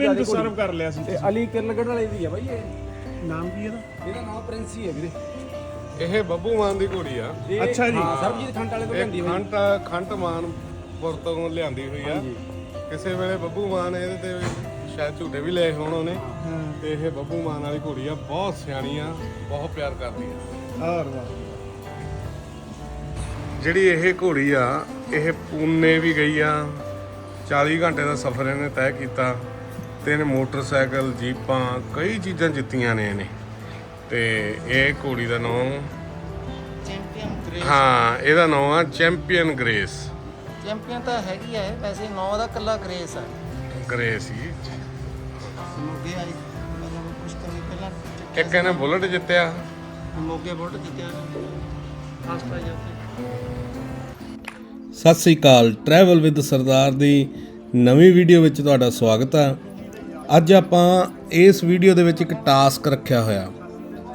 ਪਿੰਡ ਸਰਵ ਕਰ ਲਿਆ ਸੀ ਤੇ ਅਲੀ ਕਿਰਲਗੜ ਵਾਲੇ ਦੀ ਆ ਬਾਈ ਇਹ। ਨਾਮ ਕੀ ਇਹਦਾ? ਇਹਦਾ ਨਾਮ ਪ੍ਰਿੰਸ ਹੀ ਹੈ ਵੀਰੇ। ਇਹ ਬੱਬੂ ਮਾਨ ਦੀ ਘੋੜੀ ਆ। ਇਹ- ਅੱਛਾ ਜੀ। ਹਾਂ ਸਰਬਜੀਤ ਖੰਡ ਵਾਲੇ ਤੋਂ ਲੈਂਦੀ ਇਹ ਹੋਈ। ਖੰਟ ਖੰਟ ਮਾਨ ਪੁਰਤੋਂ ਲਿਆਂਦੀ ਹੋਈ ਆ। ਕਿਸੇ ਵੇਲੇ ਬੱਬੂ ਮਾਨ ਇਹਦੇ ਤੇ ਸ਼ਾਇਦ ਝੂਟੇ ਵੀ ਲਏ ਹੋਣ ਉਹਨੇ। ਤੇ ਇਹ ਬੱਬੂ ਮਾਨ ਵਾਲੀ ਘੋੜੀ ਆ। ਬਹੁਤ ਸਿਆਣੀ ਆ ਬਹੁਤ ਪਿਆਰ ਕਰਦੀ ਆ। ਹਾਰ ਵਾਹ ਜਿਹੜੀ ਇਹ ਘੋੜੀ ਆ ਇਹ ਪੂਨੇ ਵੀ ਗਈ ਆ। 40 ਘੰਟੇ ਦਾ ਸਫ਼ਰ ਇਹਨੇ ਤੈਅ ਕੀਤਾ। ਤੇ ਇਹਨੇ ਮੋਟਰਸਾਈਕਲ ਜੀਪਾਂ ਕਈ ਚੀਜ਼ਾਂ ਜਿੱਤੀਆਂ ਨੇ ਇਹਨੇ। ਤੇ ਇਹ ਘੋੜੀ ਦਾ ਨਾਮ ਚੈਂਪੀਅਨ ਗ੍ਰੇਸ ਹਾਂ ਇਹਦਾ ਨਾਮ ਆ ਚੈਂਪੀਅਨ ਗ੍ਰੇਸ ਚੈਂਪੀਅਨ ਤਾਂ ਹੈਗੀ ਹੈ ਵੈਸੇ 9 ਦਾ ਕੱਲਾ ਗ੍ਰੇਸ ਹੈ ਗ੍ਰੇਸ ਹੀ ਮੋਗੇ ਆਈ ਮਤਲਬ ਕੁਝ ਤਾਂ ਪਹਿਲਾਂ ਇੱਕ ਇਹਨੇ ਬੁਲਟ ਜਿੱਤਿਆ। ਮੋਗੇ ਬੁਲਟ ਜਿੱਤਿਆ। ਫਸਟ ਉੱਤੇ ਸਤਿ ਸ੍ਰੀ ਅਕਾਲ ਟਰੈਵਲ ਵਿਦ ਸਰਦਾਰ ਦੀ ਨਵੀਂ ਵੀਡੀਓ ਵਿੱਚ ਤੁਹਾਡਾ ਸਵਾਗਤ ਹੈ ਅੱਜ ਆਪਾਂ ਇਸ ਵੀਡੀਓ ਦੇ ਵਿੱਚ ਇੱਕ ਟਾਸਕ ਰੱਖਿਆ ਹੋਇਆ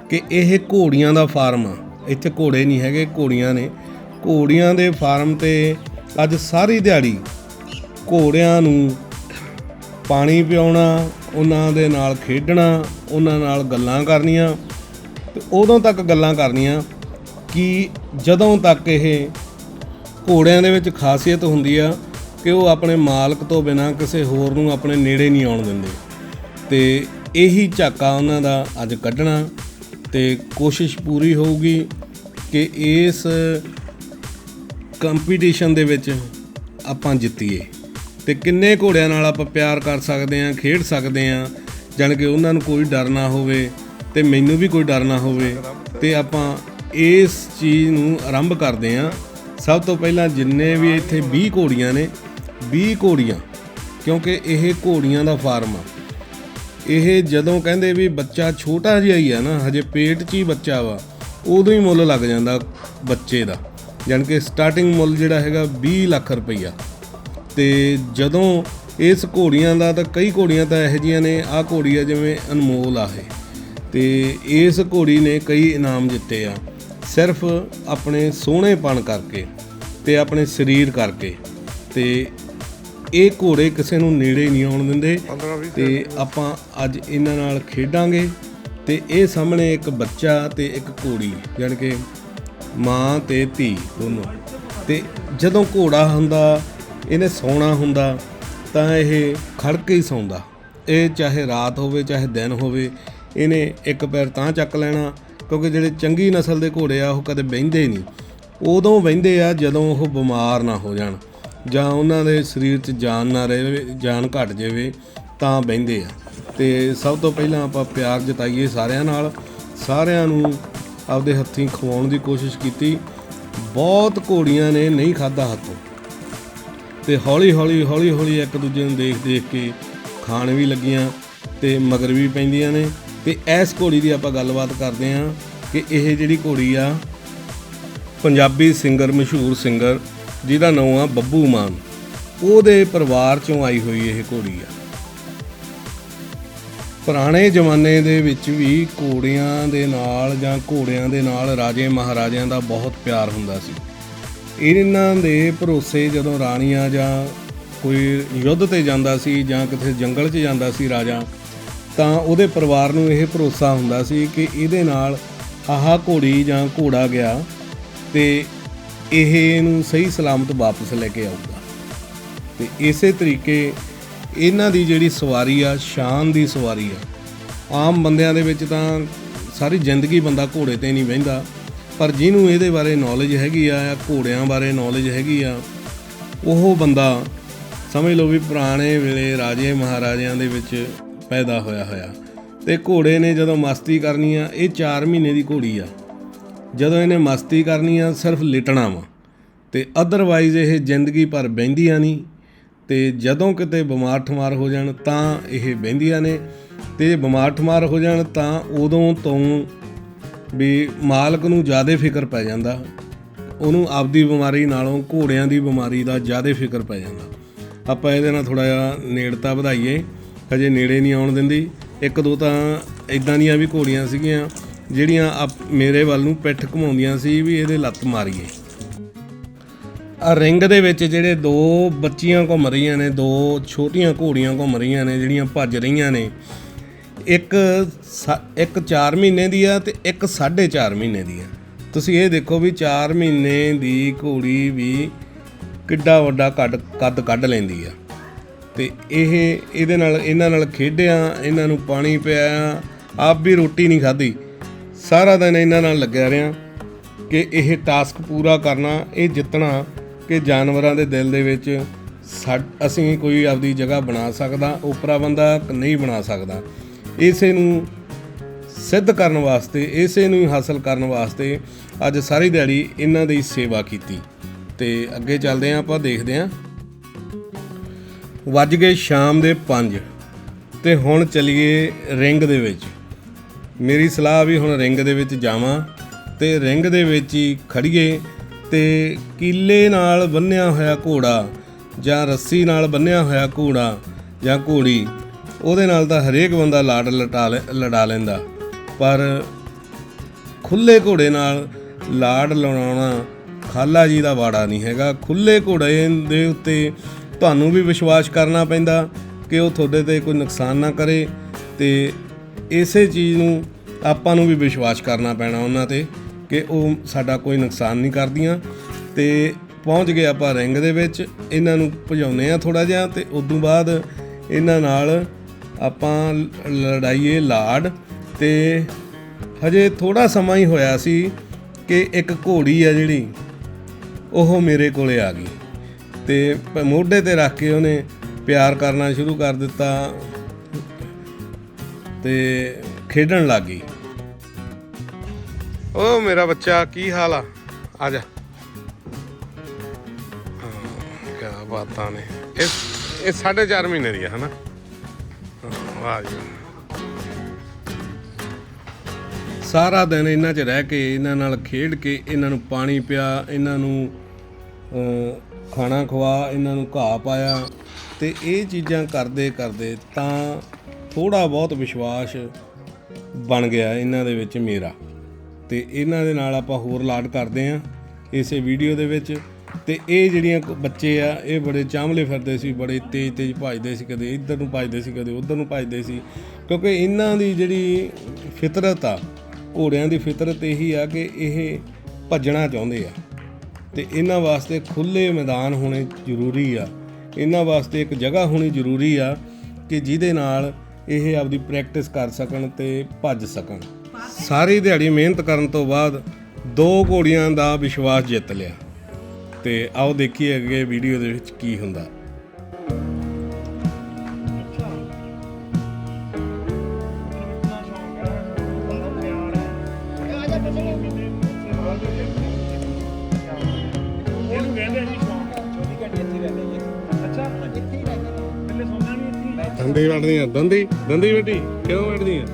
ਕਿ ਇਹ ਘੋੜੀਆਂ ਦਾ ਫਾਰਮ ਆ। ਇੱਥੇ ਘੋੜੇ ਨਹੀਂ ਹੈਗੇ, ਘੋੜੀਆਂ ਨੇ। ਘੋੜੀਆਂ ਦੇ ਫਾਰਮ ਤੇ ਅੱਜ ਸਾਰੀ ਦਿਹਾੜੀ ਘੋੜਿਆਂ ਨੂੰ ਪਾਣੀ ਪਿਆਉਣਾ, ਉਹਨਾਂ ਦੇ ਨਾਲ ਖੇਡਣਾ, ਉਹਨਾਂ ਨਾਲ ਗੱਲਾਂ ਕਰਨੀਆਂ। ਤੇ ਉਦੋਂ ਤੱਕ ਗੱਲਾਂ ਕਰਨੀਆਂ ਕਿ ਜਦੋਂ ਤੱਕ ਇਹ ਘੋੜਿਆਂ ਦੇ ਵਿੱਚ ਖਾਸੀਅਤ ਹੁੰਦੀ ਆ ਕਿ ਉਹ ਆਪਣੇ ਮਾਲਕ ਤੋਂ ਬਿਨਾ ਕਿਸੇ ਹੋਰ ਨੂੰ ਆਪਣੇ ਨੇੜੇ ਨਹੀਂ ਆਉਣ ਦਿੰਦੇ। ਤੇ ਇਹੀ ਝਾਕਾ ਉਹਨਾਂ ਦਾ ਅੱਜ ਕੱਢਣਾ ਤੇ ਕੋਸ਼ਿਸ਼ ਪੂਰੀ ਹੋਊਗੀ ਕਿ ਇਸ ਕੰਪੀਟੀਸ਼ਨ ਦੇ ਵਿੱਚ ਆਪਾਂ ਜਿੱਤੀਏ। ਤੇ ਕਿੰਨੇ ਘੋੜਿਆਂ ਨਾਲ ਆਪਾਂ ਪਿਆਰ ਕਰ ਸਕਦੇ ਹਾਂ, ਖੇਡ ਸਕਦੇ ਹਾਂ, ਜਾਣੀ ਕਿ ਉਹਨਾਂ ਨੂੰ ਕੋਈ ਡਰ ਨਾ ਹੋਵੇ ਤੇ ਮੈਨੂੰ ਵੀ ਕੋਈ ਡਰ ਨਾ ਹੋਵੇ ਤੇ ਆਪਾਂ ਇਸ ਚੀਜ਼ ਨੂੰ ਆਰੰਭ ਕਰਦੇ ਹਾਂ। ਸਭ ਤੋਂ ਪਹਿਲਾਂ ਜਿੰਨੇ ਵੀ ਇੱਥੇ 20 ਘੋੜੀਆਂ ਨੇ 20 ਘੋੜੀਆਂ, ਕਿਉਂਕਿ ਇਹ ਘੋੜੀਆਂ ਦਾ ਫਾਰਮ ਆ। ਇਹ ਜਦੋਂ ਕਹਿੰਦੇ ਵੀ ਬੱਚਾ ਛੋਟਾ ਜਿਹਾ ਹੀ ਆ ਨਾ, ਹਜੇ ਪੇਟ 'ਚ ਹੀ ਬੱਚਾ ਵਾ, ਉਦੋਂ ਹੀ ਮੁੱਲ ਲੱਗ ਜਾਂਦਾ ਬੱਚੇ ਦਾ। ਜਾਣੀ ਕਿ ਸਟਾਰਟਿੰਗ ਮੁੱਲ ਜਿਹੜਾ ਹੈਗਾ 20 ਲੱਖ ਰੁਪਈਆ। ਤੇ ਜਦੋਂ ਇਸ ਘੋੜੀਆਂ ਦਾ ਤਾਂ ਕਈ ਘੋੜੀਆਂ ਤਾਂ ਇਹੋ ਜਿਹੀਆਂ ਨੇ, ਆਹ ਘੋੜੀ ਆ ਜਿਵੇਂ ਅਨਮੋਲ ਆ ਇਹ। ਤੇ ਇਸ ਘੋੜੀ ਨੇ ਕਈ ਇਨਾਮ ਜਿੱਤੇ ਆ, ਸਿਰਫ ਆਪਣੇ ਸੋਹਣੇਪਣ ਕਰਕੇ ਤੇ ਆਪਣੇ ਸਰੀਰ ਕਰਕੇ। ਤੇ ਇਹ ਘੋੜੇ ਕਿਸੇ ਨੂੰ ਨੇੜੇ ਨਹੀਂ ਆਉਣ ਦਿੰਦੇ। 15 20 ਤੇ ਆਪਾਂ ਅੱਜ ਇਹਨਾਂ ਨਾਲ ਖੇਡਾਂਗੇ। ਤੇ ਇਹ ਸਾਹਮਣੇ ਇੱਕ ਬੱਚਾ ਤੇ ਇੱਕ ਘੋੜੀ ਯਾਨੀ ਕਿ ਮਾਂ ਤੇ ਧੀ ਦੋਨੋਂ। ਤੇ ਜਦੋਂ ਘੋੜਾ ਹੁੰਦਾ ਇਹਨੇ ਸੌਣਾ ਹੁੰਦਾ ਤਾਂ ਇਹ ਖੜ ਕੇ ਹੀ ਸੌਂਦਾ। ਇਹ ਚਾਹੇ ਰਾਤ ਹੋਵੇ ਚਾਹੇ ਦਿਨ ਹੋਵੇ ਇਹਨੇ ਇੱਕ ਪੈਰ ਤਾਂ ਚੱਕ ਲੈਣਾ ਕਿਉਂਕਿ ਜਿਹੜੇ ਚੰਗੀ ਨਸਲ ਦੇ ਘੋੜੇ ਆ ਉਹ ਕਦੇ ਬਹਿੰਦੇ ਨਹੀਂ। ਉਦੋਂ ਬਹਿੰਦੇ ਆ ਜਦੋਂ ਉਹ ਬਿਮਾਰ ਨਾ ਹੋ ਜਾਣ। ਜਾਂ ਉਹਨਾਂ ਦੇ ਸਰੀਰ 'ਚ ਜਾਨ ਨਾ ਰਹੇ, ਜਾਨ ਘਟ ਜਾਵੇ, ਤਾਂ ਬਹਿੰਦੇ ਆ। ਤੇ ਸਭ ਤੋਂ ਪਹਿਲਾਂ ਆਪਾਂ ਪਿਆਰ ਜਤਾਈਏ ਸਾਰਿਆਂ ਨਾਲ। ਸਾਰਿਆਂ ਨੂੰ ਆਪਦੇ ਹੱਥੀਂ ਖਵਾਉਣ ਦੀ ਕੋਸ਼ਿਸ਼ ਕੀਤੀ। ਬਹੁਤ ਘੋੜੀਆਂ ਨੇ ਨਹੀਂ ਖਾਦਾ ਹੱਥੋਂ। ਤੇ ਹੌਲੀ ਹੌਲੀ ਹੌਲੀ ਹੌਲੀ ਇੱਕ ਦੂਜੇ ਨੂੰ ਦੇਖ ਦੇਖ ਕੇ ਖਾਣ ਵੀ ਲੱਗੀਆਂ ਤੇ ਮਗਰ ਵੀ ਪੈਂਦੀਆਂ ਨੇ। ਤੇ ਇਸ ਘੋੜੀ ਦੀ ਆਪਾਂ ਗੱਲਬਾਤ ਕਰਦੇ ਹਾਂ ਕਿ ਇਹ ਜਿਹੜੀ ਘੋੜੀ ਆ, ਪੰਜਾਬੀ ਸਿੰਗਰ, ਮਸ਼ਹੂਰ ਸਿੰਗਰ ਜਿਹਦਾ ਨਾਮ ਆ ਬੱਬੂ ਮਾਨ। ਉਹਦੇ ਪਰਿਵਾਰ ਚੋਂ ਆਈ ਹੋਈ ਇਹ ਘੋੜੀ ਆ। ਪੁਰਾਣੇ ਜ਼ਮਾਨੇ ਦੇ ਵਿੱਚ ਵੀ ਘੋੜਿਆਂ ਦੇ ਨਾਲ ਜਾਂ ਘੋੜਿਆਂ ਦੇ ਨਾਲ ਰਾਜੇ ਮਹਾਰਾਜਿਆਂ ਦਾ ਬਹੁਤ ਪਿਆਰ ਹੁੰਦਾ ਸੀ। ਇਹਨਾਂ ਦੇ ਭਰੋਸੇ ਜਦੋਂ ਰਾਣੀਆਂ ਜਾਂ ਕੋਈ ਯੁੱਧ ਤੇ ਜਾਂਦਾ ਸੀ ਜਾਂ ਕਿਤੇ ਜੰਗਲ 'ਚ ਜਾਂਦਾ ਸੀ ਰਾਜਾ, ਤਾਂ ਉਹਦੇ ਪਰਿਵਾਰ ਨੂੰ ਇਹ ਭਰੋਸਾ ਹੁੰਦਾ ਸੀ ਕਿ ਇਹਦੇ ਨਾਲ ਆਹਾ ਘੋੜੀ ਜਾਂ ਘੋੜਾ ਗਿਆ ਤੇ ਇਹ ਇਹਨੂੰ ਸਹੀ ਸਲਾਮਤ ਵਾਪਸ ਲੈ ਕੇ ਆਊਗਾ। ਤੇ ਇਸੇ ਤਰੀਕੇ ਇਹਨਾਂ ਦੀ ਜਿਹੜੀ ਸਵਾਰੀ ਆ, ਸ਼ਾਨ ਦੀ ਸਵਾਰੀ ਆ, ਆਮ ਬੰਦਿਆਂ ਦੇ ਵਿੱਚ ਤਾਂ ਸਾਰੀ ਜ਼ਿੰਦਗੀ ਬੰਦਾ ਘੋੜੇ ਤੇ ਨਹੀਂ ਬਹਿੰਦਾ ਪਰ ਜਿਹਨੂੰ ਇਹਦੇ ਬਾਰੇ ਨੌਲੇਜ ਹੈਗੀ ਆ ਜਾਂ ਘੋੜਿਆਂ ਬਾਰੇ ਨੌਲੇਜ ਹੈਗੀ ਆ, ਉਹ ਬੰਦਾ ਸਮਝ ਲਓ ਵੀ ਪੁਰਾਣੇ ਵੇਲੇ ਰਾਜੇ ਮਹਾਰਾਜਿਆਂ ਦੇ ਵਿੱਚ ਪੈਦਾ ਹੋਇਆ ਹੋਇਆ। ਤੇ ਘੋੜੇ ਨੇ ਜਦੋਂ ਮਸਤੀ ਕਰਨੀ ਆ, ਇਹ 4 ਮਹੀਨੇ ਦੀ ਘੋੜੀ ਆ। ਜਦੋਂ ਇਹਨੇ ਮਸਤੀ ਕਰਨੀ ਆ, ਸਿਰਫ ਲਿਟਣਾ ਵਾ। ਤੇ ਅਦਰਵਾਈਜ਼ ਇਹ ਜ਼ਿੰਦਗੀ ਭਰ ਬਹਿੰਦੀਆਂ ਨਹੀਂ। ਤੇ ਜਦੋਂ ਕਿਤੇ ਬਿਮਾਰ ਠਮਾਰ ਹੋ ਜਾਣ, ਤਾਂ ਇਹ ਬਹਿੰਦੀਆਂ ਨੇ। ਤੇ ਜੇ ਬਿਮਾਰ ਠਮਾਰ ਹੋ ਜਾਣ, ਤਾਂ ਉਦੋਂ ਤੋਂ ਵੀ ਮਾਲਕ ਨੂੰ ਜ਼ਿਆਦਾ ਫਿਕਰ ਪੈ ਜਾਂਦਾ। ਉਹਨੂੰ ਆਪਦੀ ਬਿਮਾਰੀ ਨਾਲੋਂ ਘੋੜਿਆਂ ਦੀ ਬਿਮਾਰੀ ਦਾ ਜ਼ਿਆਦਾ ਫਿਕਰ ਪੈ ਜਾਂਦਾ। ਆਪਾਂ ਇਹਦੇ ਨਾਲ ਥੋੜਾ ਜਿਹਾ ਨੇੜਤਾ ਵਧਾਈਏ। ਹਜੇ ਨੇੜੇ ਨਹੀਂ ਆਉਣ ਦਿੰਦੀ। ਇੱਕ ਦੋ ਤਾਂ ਇਦਾਂ ਦੀਆਂ ਵੀ ਘੋੜੀਆਂ ਸੀਗੀਆਂ। ਜਿਹੜੀਆਂ ਆਪ- ਮੇਰੇ ਵੱਲ ਨੂੰ ਪਿੱਠ ਘੁਮਾਉਂਦੀਆਂ ਸੀ ਵੀ ਇਹਦੇ ਲੱਤ ਮਾਰੀਏ। ਆ ਰਿੰਗ ਦੇ ਵਿੱਚ ਜਿਹੜੇ ਦੋ ਬੱਚੀਆਂ ਘੁੰਮ ਰਹੀਆਂ ਨੇ, ਦੋ ਛੋਟੀਆਂ ਘੋੜੀਆਂ ਘੁੰਮ ਰਹੀਆਂ ਨੇ, ਜਿਹੜੀਆਂ ਭੱਜ ਰਹੀਆਂ ਨੇ, ਇੱਕ ਸ- ਇੱਕ 4 ਮਹੀਨੇ ਦੀ ਆ ਤੇ ਇੱਕ 4.5 ਮਹੀਨੇ ਦੀ ਆ। ਤੁਸੀਂ ਇਹ ਦੇਖੋ ਵੀ 4 ਮਹੀਨੇ ਦੀ ਘੋੜੀ ਵੀ ਕਿੱਡਾ ਵੱਡਾ ਕੱਦ ਕੱਦ ਕੱਢ ਲੈਂਦੀ ਆ। ਤੇ ਇਹ, ਇਹਦੇ ਨਾਲ, ਇਹਨਾਂ ਨਾਲ ਖੇਡਿਆ, ਇਹਨਾਂ ਨੂੰ ਪਾਣੀ ਪਿਆ ਆਪ ਵੀ ਰੋਟੀ ਨਹੀਂ ਖਾਧੀ। ਸਾਰਾ ਦਿਨ ਇਹਨਾਂ ਨਾਲ ਲੱਗਿਆ ਰਿਹਾ ਕਿ ਇਹ ਟਾਸਕ ਪੂਰਾ ਕਰਨਾ, ਇਹ ਜਿੱਤਣਾ ਕਿ ਜਾਨਵਰਾਂ ਦੇ ਦਿਲ ਦੇ ਵਿੱਚ ਸਾ- ਅਸੀਂ ਕੋਈ ਆਪਦੀ ਜਗ੍ਹਾ ਬਣਾ ਸਕਦਾ, ਉਪਰਾ ਬੰਦਾ ਨਹੀਂ ਬਣਾ ਸਕਦਾ। ਇਸੇ ਨੂੰ ਸਿੱਧ ਕਰਨ ਵਾਸਤੇ, ਇਸੇ ਨੂੰ ਹਾਸਲ ਕਰਨ ਵਾਸਤੇ ਅੱਜ ਸਾਰੀ ਦਿਹਾੜੀ ਇਹਨਾਂ ਦੀ ਸੇਵਾ ਕੀਤੀ। ਤੇ ਅੱਗੇ ਚੱਲਦੇ ਹਾਂ ਆਪਾਂ ਦੇਖਦੇ ਹਾਂ ਵੱਜ ਗਏ ਸ਼ਾਮ ਦੇ 5 ਤੇ ਹੁਣ ਚਲੀਏ ਰਿੰਗ ਦੇ ਵਿੱਚ। ਮੇਰੀ ਸਲਾਹ ਵੀ ਹੁਣ ਰਿੰਗ ਦੇ ਵਿੱਚ ਜਾਵਾਂ ਤੇ ਰਿੰਗ ਦੇ ਵਿੱਚ ਹੀ ਖੜੀਏ ਤੇ ਕੀਲੇ ਨਾਲ ਬੰਨਿਆ ਹੋਇਆ ਘੋੜਾ ਜਾਂ ਰੱਸੀ ਨਾਲ ਬੰਨਿਆ ਹੋਇਆ ਘੋੜਾ ਜਾਂ ਘੋੜੀ, ਉਹਦੇ ਨਾਲ ਤਾਂ ਹਰੇਕ ਬੰਦਾ ਲਾੜ ਲਟਾ ਲੈ- ਲੜਾ ਲੈਂਦਾ। ਪਰ ਖੁੱਲੇ ਘੋੜੇ ਨਾਲ ਲਾੜ ਲਾਉਣਾ ਖਾਲਾ ਜੀ ਦਾ ਵਾੜਾ ਨਹੀਂ ਹੈਗਾ। ਖੁੱਲੇ ਘੋੜੇ ਦੇ ਉੱਤੇ ਤੁਹਾਨੂੰ ਵੀ ਵਿਸ਼ਵਾਸ ਕਰਨਾ ਪੈਂਦਾ ਕਿ ਉਹ ਤੁਹਾਡੇ ਤੇ ਕੋਈ ਨੁਕਸਾਨ ਨਾ ਕਰੇ ਤੇ ਇਸੇ ਚੀਜ਼ ਨੂੰ ਆਪਾਂ ਨੂੰ ਵੀ ਵਿਸ਼ਵਾਸ ਕਰਨਾ ਪੈਣਾ ਉਹਨਾਂ ਤੇ ਕਿ ਉਹ ਸਾਡਾ ਕੋਈ ਨੁਕਸਾਨ ਨਹੀਂ ਕਰਦੀਆਂ ਤੇ ਪਹੁੰਚ ਗਏ ਆਪਾਂ ਰਿੰਗ ਦੇ ਵਿੱਚ, ਇਹਨਾਂ ਨੂੰ ਭਜਾਉਨੇ ਆ ਥੋੜਾ ਜਿਹਾ ਤੇ ਉਸ ਤੋਂ ਬਾਅਦ ਇਹਨਾਂ ਨਾਲ ਆਪਾਂ ਲੜਾਈਏ ਲਾੜ ਤੇ ਹਜੇ ਥੋੜਾ ਸਮਾਂ ਹੀ ਹੋਇਆ ਸੀ ਕਿ ਇੱਕ ਘੋੜੀ ਆ ਜਿਹੜੀ, ਉਹ ਮੇਰੇ ਕੋਲੇ ਆ ਗਈ ਤੇ ਮੋਢੇ ਤੇ ਰੱਖ ਕੇ ਉਹਨੇ ਪਿਆਰ ਕਰਨਾ ਸ਼ੁਰੂ ਕਰ ਦਿੱਤਾ। ਤੇ ਖੇਡਣ ਲੱਗ ਗਈ। ਓ ਮੇਰਾ ਬੱਚਾ ਕੀ ਹਾਲ ਆ? ਆ ਜਾ। ਕੀ ਬਾਤਾਂ ਨੇ। ਇਹ ਇਹ 4.5 ਮਹੀਨੇ ਦੀ ਆ ਹਨਾ? ਵਾਹ ਜੀ। ਸਾਰਾ ਦਿਨ ਇਹਨਾਂ 'ਚ ਰਹਿ ਕੇ ਇਹਨਾਂ ਨਾਲ ਖੇਡ ਕੇ ਇਹਨਾਂ ਨੂੰ ਪਾਣੀ ਪਿਆ ਇਹਨਾਂ ਨੂੰ ਖਾਣਾ ਖਵਾ ਇਹਨਾਂ ਨੂੰ ਘਾਹ ਪਾਇਆ। ਤੇ ਇਹ ਚੀਜ਼ਾਂ ਕਰਦੇ ਕਰਦੇ ਤਾਂ ਥੋੜਾ ਬਹੁਤ ਵਿਸ਼ਵਾਸ ਬਣ ਗਿਆ ਇਹਨਾਂ ਦੇ ਵਿੱਚ ਮੇਰਾ। ਤੇ ਇਹਨਾਂ ਦੇ ਨਾਲ ਆਪਾਂ ਹੋਰ ਲਾਡ ਕਰਦੇ ਆਂ ਇਸੇ ਵੀਡੀਓ ਦੇ ਵਿੱਚ। ਤੇ ਇਹ ਜਿਹੜੀਆਂ ਬੱਚੇ ਆ, ਇਹ ਬੜੇ ਚਾਂਵਲੇ ਫਿਰਦੇ ਸੀ, ਬੜੇ ਤੇਜ਼ ਤੇਜ਼ ਭੱਜਦੇ ਸੀ ਕਦੇ, ਇੱਧਰ ਨੂੰ ਭੱਜਦੇ ਸੀ, ਕਦੇ ਉੱਧਰ ਨੂੰ ਭੱਜਦੇ ਸੀ। ਕਿਉਂਕਿ ਇਹਨਾਂ ਦੀ ਜਿਹੜੀ ਫਿਤਰਤ ਆ, ਘੋੜਿਆਂ ਦੀ ਫਿਤਰਤ ਇਹੀ ਆ ਕਿ ਇਹ ਭੱਜਣਾ ਚਾਹੁੰਦੇ ਆ। ਤੇ ਇਹਨਾਂ ਵਾਸਤੇ ਖੁੱਲੇ ਮੈਦਾਨ ਹੋਣੇ ਜ਼ਰੂਰੀ ਆ। ਇਹਨਾਂ ਵਾਸਤੇ ਇੱਕ ਜਗ੍ਹਾ ਹੋਣੀ ਜ਼ਰੂਰੀ ਆ ਕਿ ਜਿਹਦੇ ਨਾਲ ਇਹ ਆਪਦੀ ਪ੍ਰੈਕਟਿਸ ਕਰ ਸਕਣ ਤੇ ਭੱਜ ਸਕਣ। ਸਾਰੀ ਦਿਹਾੜੀ ਮਿਹਨਤ ਕਰਨ ਤੋਂ ਬਾਅਦ ਦੋ ਘੋੜੀਆਂ ਦਾ ਵਿਸ਼ਵਾਸ ਜਿੱਤ ਲਿਆ। ਤੇ ਆਓ ਦੇਖੀਏ ਅੱਗੇ ਵੀਡੀਓ ਦੇ ਵਿੱਚ ਕੀ ਹੁੰਦਾ। ਇਹਨੂੰ ਕਹਿੰਦੇ ਆ ਜੀ। ਦੰਦੀ ਵੜਦੀਆਂ ਦੰਦੀ ਦੰਦੀ ਬੇਟੀ ਕਿਉਂ ਕਹੀ ਆ।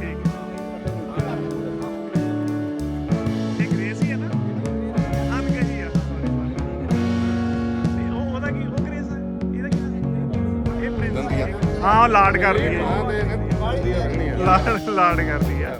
ਹਾਂ ਲਾਡ ਕਰਦੀ ਹੈ ਲਾਡ ਲਾਡ ਕਰਦੀ ਹੈ